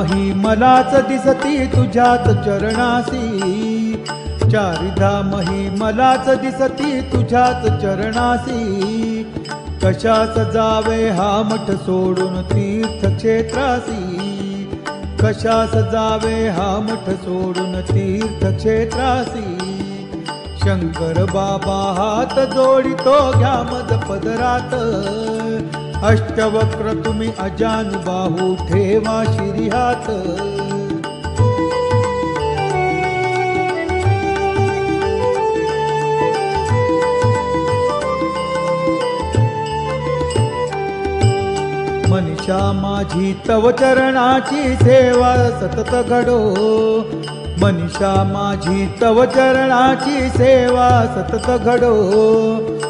ही मलाच दिसती तुझ्याच चरणासी. चारिधाम ही मलाच दिसती तुझ्याच चरणासी. कशास जावे हा मठ सोडून तीर्थक्षेत्रासी? कशास जावे हा मठ सोडून तीर्थक्षेत्रासी? शंकर बाबा हात जोडितो घ्या मज पदरात. अष्टवक्र तुम्ही अजानुबाहू ठेवा शिरीहात मनीषा माझी तव चरणाची सेवा सतत घडो. मनीषा माझी तव चरणाची सेवा सतत घडो.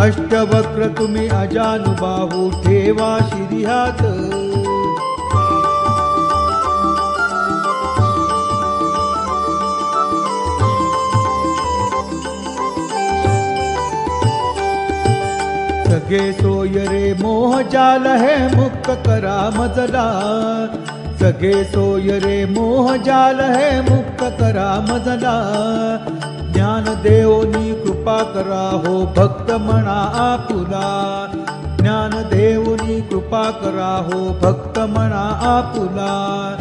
अष्टवक्र तुम्ही अजानुबाहू ठेवा शिरिहात. सगे सोय रे मोह जाल है मुक्त करा मजला. सगे सोय रे मोह जाल है मुक्त करा मजला. ज्ञान देवनी कृपा करा हो भक्त म्हणा आपुला. ज्ञान देवनी कृपा करा हो भक्त म्हणा आपुला.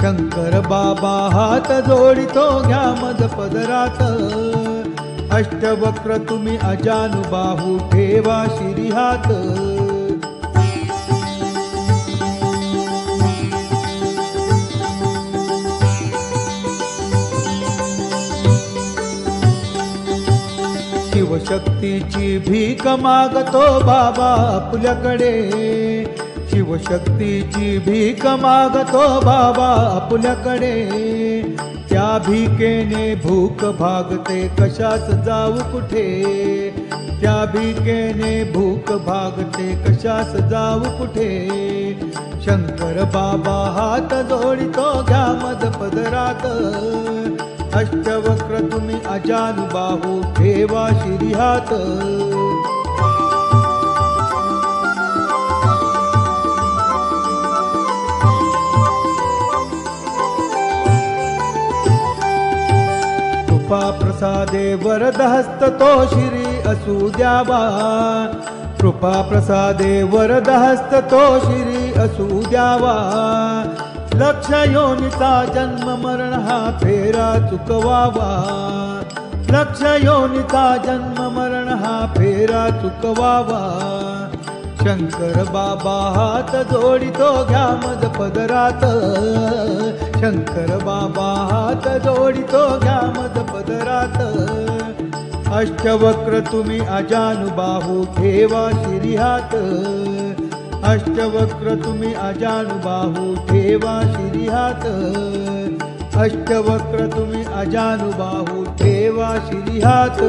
शंकर बाबा हात जोडितो घ्या मज पदरात. अष्टवक्र तुम्ही अजानुबाहू ठेवा शिरी हात शिवशक्तीची भीक मागतो बाबा आपल्याकडे. शिवशक्तीची भीक मागतो बाबा आपल्याकडे. त्या भीकेने भूक भागते कशाच जाऊ कुठे? त्या भीकेने भूक भागते कशास जाऊ कुठे? शंकर बाबा हात जोडितो घ्या मज पदरात अष्टवक्र तुम्ही अजानुबाहू ठेवा शिरी हात कृपा प्रसादे वरद हस्त तो शिरी असू द्यावा कृपा प्रसादे वरद हस्त तो शिरी असू द्यावा लक्ष योनिचा जन्म मरण फेरा चुकवावा. लक्ष योनिता जन्म मरण हा फेरा चुकवावा. शंकर बाबा हात जोडितो घ्या मज पदरात. शंकर बाबा हात जोडितो घ्या मज पदरात. अष्टवक्र तुम्ही अजानुबाहू ठेवा शिरिहात अष्टवक्र तुम्ही अजानुबाहू ठेवा शिरिहात हात. अष्टवक्र तुम्ही अजानुबाहू देवा श्रीहात.